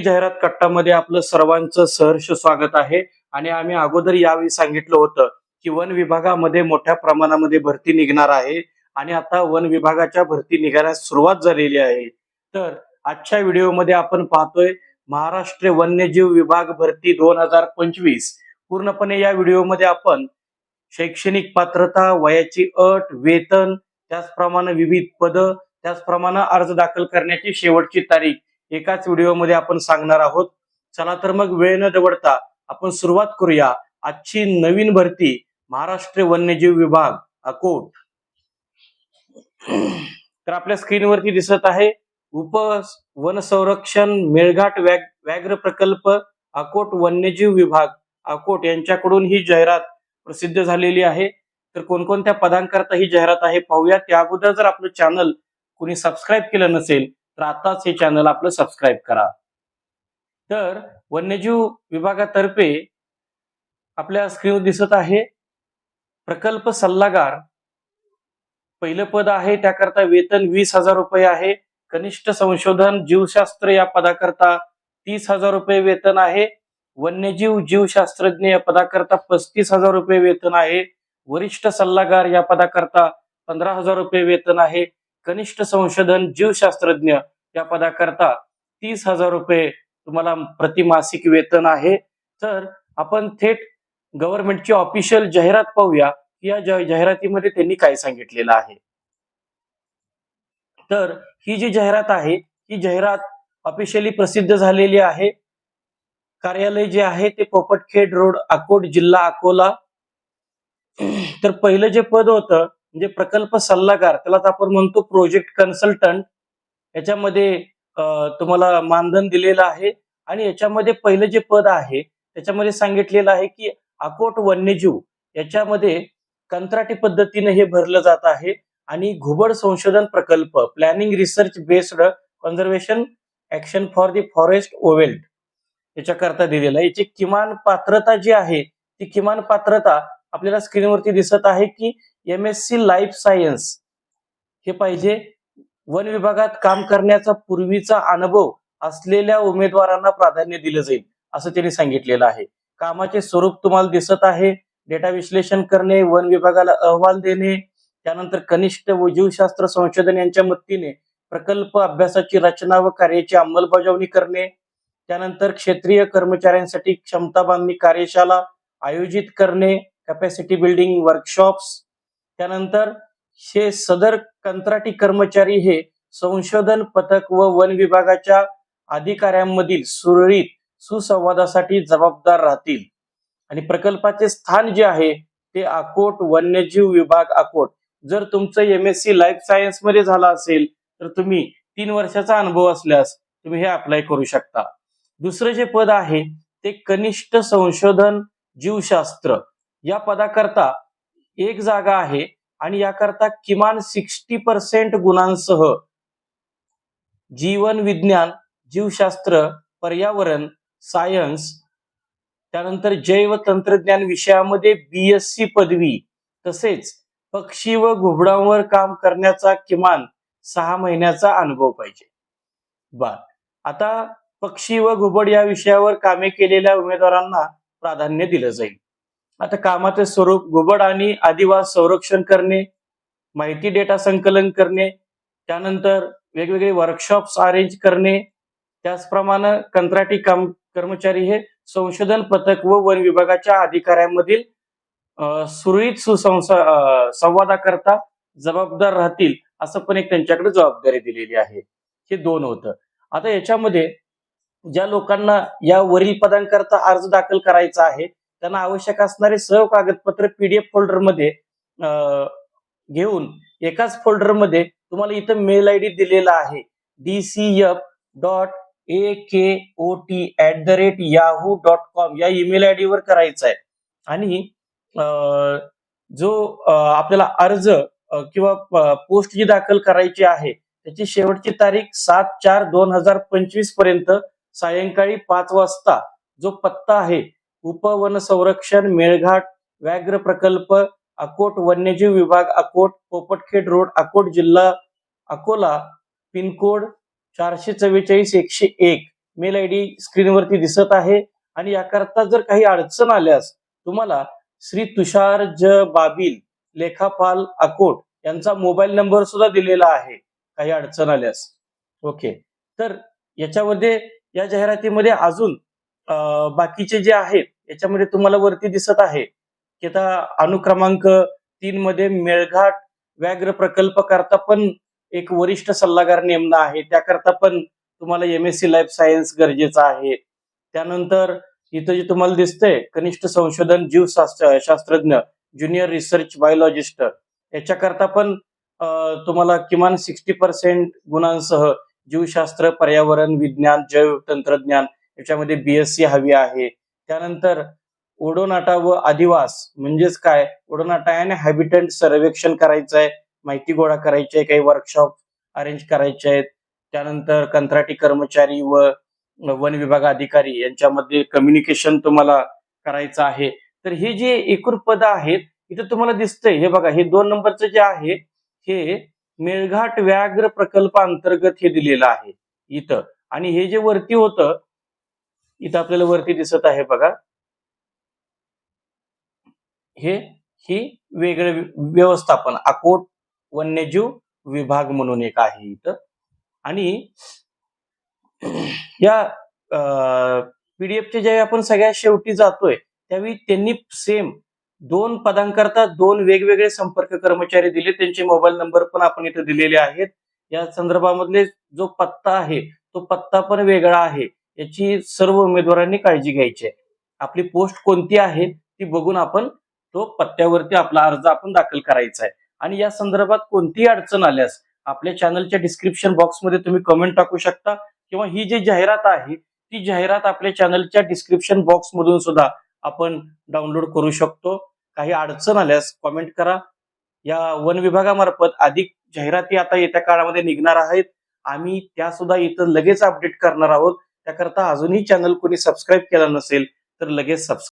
जाहिरात कट्टामध्ये आपलं सर्वांचं सहर्ष स्वागत आहे. आणि आम्ही अगोदर यावेळी सांगितलं होतं की वन विभागामध्ये मोठ्या प्रमाणामध्ये भरती निघणार आहे. आणि आता वन विभागाच्या भरती निघण्यास सुरुवात झालेली आहे. तर आजच्या व्हिडिओमध्ये आपण पाहतोय महाराष्ट्र वन्यजीव विभाग भरती दोन हजार पंचवीस. पूर्णपणे या व्हिडिओमध्ये आपण शैक्षणिक पात्रता वयाची अट वेतन त्याचप्रमाणे विविध पद त्याचप्रमाणे अर्ज दाखल करण्याची शेवटची तारीख एकाच व्हिडिओमध्ये आपण सांगणार आहोत. चला तर मग वेळ न दवडता आपण सुरुवात करूया. आजची नवीन भरती महाराष्ट्र वन्यजीव विभाग अकोट. तर आपल्या स्क्रीनवरती दिसत आहे उप वन संरक्षण मेळघाट व्याग व्याघ्र प्रकल्प अकोट वन्यजीव विभाग. अकोट यांच्याकडून ही जाहिरात प्रसिद्ध झालेली आहे. तर कोणकोणत्या पदांकरता ही जाहिरात आहे पाहूया. त्या अगोदर जर आपलं चॅनल कोणी सबस्क्राईब केलं नसेल तर आताच हे चॅनल आपलं सबस्क्राईब करा. तर वन्यजीव विभागातर्फे आपल्या स्क्रीनवर दिसत आहे प्रकल्प सल्लागार. पहिलं पद आहे त्याकरता वेतन वीस हजार रुपये आहे. कनिष्ठ संशोधन जीवशास्त्र या पदाकरता तीस हजार रुपये वेतन आहे. वन्यजीव जीवशास्त्रज्ञ या पदाकरता पस्तीस हजार रुपये वेतन आहे. वरिष्ठ सल्लागार या पदाकरता पंधरा हजार रुपये वेतन आहे. कनिष्ठ संशोधन जीवशास्त्रज्ञ या पदाकरता तीस हजार रुपये तुम्हाला प्रतिमासिक वेतन आहे. तर आपण थेट गव्हर्नमेंटची ऑफिशियल जाहिरात पाहूया. या जाहिरातीमध्ये त्यांनी काय सांगितलेलं आहे? तर ही जी जाहिरात आहे ही जाहिरात ऑफिशियली प्रसिद्ध झालेली आहे. कार्यालय जे आहे ते पोपटखेड रोड अकोट जिल्हा अकोला. तर पहिलं जे पद होतं म्हणजे प्रकल्प सल्लागार त्याला तर आपण म्हणतो प्रोजेक्ट कन्सल्टंट याच्यामध्ये तुम्हाला मानधन दिलेलं आहे आणि याच्यामध्ये पहिलं जे पद आहे त्याच्यामध्ये सांगितलेलं आहे की अकोट वन्यजीव याच्यामध्ये कंत्राटी पद्धतीने हे भरलं जात आहे आणि घुबड संशोधन प्रकल्प planning research based conservation action for the forest owlet याच्याकरता दिलेलं आहे. याची किमान पात्रता जी आहे ती किमान पात्रता आपल्याला स्क्रीनवरती दिसत आहे की M S C life science हे पाहिजे. वन विभागात काम करण्याचा पूर्वीचा अनुभव असलेल्या उमेदवारांना प्राधान्य दिलं जाईल असं त्यांनी सांगितलेलं आहे. कामाचे स्वरूप तुम्हाला दिसत आहे. डेटा विश्लेषण करणे वन विभागाला अहवाल देणे त्यानंतर कनिष्ठ व जीवशास्त्र संशोधन यांच्या मदतीने प्रकल्प अभ्यासाची रचना व कार्याची अंमलबजावणी करणे त्यानंतर क्षेत्रीय कर्मचाऱ्यांसाठी क्षमता बांधणी कार्यशाला आयोजित करणे कॅपॅसिटी बिल्डिंग वर्कशॉप्स त्यानंतर हे सदर कंत्राटी कर्मचारी हे संशोधन पथक व वन विभागाच्या अधिकाऱ्यांमधील सुरळीत सुसंवादासाठी जबाबदार राहतील. आणि प्रकल्पाचे स्थान जे आहे ते अकोट वन्यजीव विभाग अकोट जर तुमचं एम एस सी लाईफ सायन्समध्ये झालं असेल तर तुम्ही तीन वर्षाचा अनुभव असल्यास तुम्ही हे अप्लाय करू शकता. दुसरं जे पद आहे ते कनिष्ठ संशोधन जीवशास्त्र. या पदाकरता एक जागा आहे आणि याकरता किमान सिक्स्टी पर्सेंट गुणांसह जीवन विज्ञान जीवशास्त्र पर्यावरण सायन्स त्यानंतर जैव तंत्रज्ञान विषयामध्ये बीएससी पदवी तसेच पक्षी व घुबडांवर काम करण्याचा किमान सहा महिन्याचा अनुभव पाहिजे. बर. आता पक्षी व घुबड या विषयावर कामे केलेल्या उमेदवारांना प्राधान्य दिलं जाईल. आता कामाचे स्वरूप घुबड आणि आदिवास संरक्षण करणे माहिती डेटा संकलन करणे त्यानंतर वेगवेगळे वर्कशॉप्स अरेंज करणे त्याचप्रमाणे कंत्राटी काम कर्मचारी हे संशोधन पथक व वन विभागाच्या अधिकाऱ्यांमधील सुरळीत सुसंसा संवादाकरता जबाबदार राहतील असं पण एक त्यांच्याकडे जबाबदारी दिलेली आहे. हे दोन होतं. आता याच्यामध्ये ज्या लोकांना या वरील पदांकरता अर्ज दाखल करायचा आहे त्यांना आवश्यक असणारे सर्व कागदपत्र पीडीएफ फोल्डरमध्ये घेऊन एकाच फोल्डरमध्ये तुम्हाला इथं मेल आय डी दिलेला आहे. D C F dot A K O T at the rate Yahoo dot com या ईमेल आय वर करायचा आहे. आणि जो आपल्याला अर्ज किंवा पोस्ट जी दाखल करायची आहे त्याची शेवटची तारीख सात चार दोन हजार पंचवीसपर्यंत सायंकाळी पाच वाजता जो पत्ता आहे उपवन संरक्षण मेळघाट व्याघ्र प्रकल्प अकोट वन्यजीव विभाग अकोट पोपटखेड रोड अकोट जिल्हा अकोला पिनकोड चारशे चव्वेचाळीस एकशे एक मेल आय डी स्क्रीनवरती दिसत आहे. आणि याकरता जर काही अडचण आल्यास तुम्हाला श्री तुषार ज. बाबिल लेखापाल अकोट यांचा मोबाईल नंबर सुद्धा दिलेला आहे काही अडचण आल्यास. ओके. तर याच्यामध्ये या जाहिरातीमध्ये अजून बाकीचे जे आहेत याच्यामध्ये तुम्हाला वरती दिसत आहे की आता अनुक्रमांक तीन मध्ये मेळघाट व्याघ्र प्रकल्प करता पण एक वरिष्ठ सल्लागार नेमणं आहे. त्याकरता पण तुम्हाला M S C life science गरजेचं आहे. त्यानंतर इथं जे तुम्हाला दिसतंय कनिष्ठ संशोधन जीवशास्त्र शास्त्रज्ञ ज्युनियर रिसर्च बायोलॉजिस्ट याच्याकरता पण तुम्हाला किमान सिक्स्टी पर्सेंट गुणांसह जीवशास्त्र पर्यावरण विज्ञान जैव तंत्रज्ञान याच्यामध्ये बीएससी हवी आहे. त्यानंतर ओडोनाटा व आदिवास म्हणजेच काय? ओडोनाटा आणि हॅबिटंट सर्वेक्षण करायचं आहे माहिती गोळा करायची आहे काही वर्कशॉप अरेंज करायचे आहेत. त्यानंतर कंत्राटी कर्मचारी व वन विभाग अधिकारी यांच्यामध्ये कम्युनिकेशन तुम्हाला करायचं आहे. तर हे जे एकूण पद आहेत इथं तुम्हाला दिसतंय. हे बघा हे दोन नंबरचं जे आहे हे मेळघाट व्याघ्र प्रकल्प अंतर्गत हे दिलेलं आहे इथं. आणि हे जे वरती होतं इथं आपल्याला वरती दिसत आहे बघा. हे ही वेगळं व्यवस्थापन अकोट वन्यजीव विभाग म्हणून एक आहे इथं. आणि या पीडीएफच्या ज्यावेळी आपण सगळ्या शेवटी जातोय त्यावेळी त्यांनी सेम दोन पदांकरता दोन वेगवेगळे संपर्क कर्मचारी दिले. त्यांचे मोबाईल नंबर पण आपण इथं दिलेले आहेत. या संदर्भामधले जो पत्ता आहे तो पत्ता पण वेगळा आहे. याची सर्व उमेदवारांनी काळजी घ्यायची आहे. आपली पोस्ट कोणती आहे ती बघून आपण तो पत्त्यावरती आपला अर्ज आपण दाखल करायचा आहे. आणि या संदर्भात कोणतीही अडचण आल्यास आपल्या चॅनलच्या डिस्क्रिप्शन बॉक्समध्ये तुम्ही कमेंट टाकू शकता किंवा ही जी जाहिरात आहे ती जाहिरात आपल्या चॅनलच्या डिस्क्रिप्शन बॉक्स मधून सुद्धा आपण डाउनलोड करू शकतो. काही अडचण आल्यास कॉमेंट करा. या वन विभागामार्फत अधिक जाहिराती आता येत्या काळामध्ये निघणार आहेत. आम्ही त्या सुद्धा इथं लगेच अपडेट करणार आहोत. त्याकरता अजूनही चॅनल कोणी सबस्क्राईब केला नसेल तर लगेच सबस्क्राईब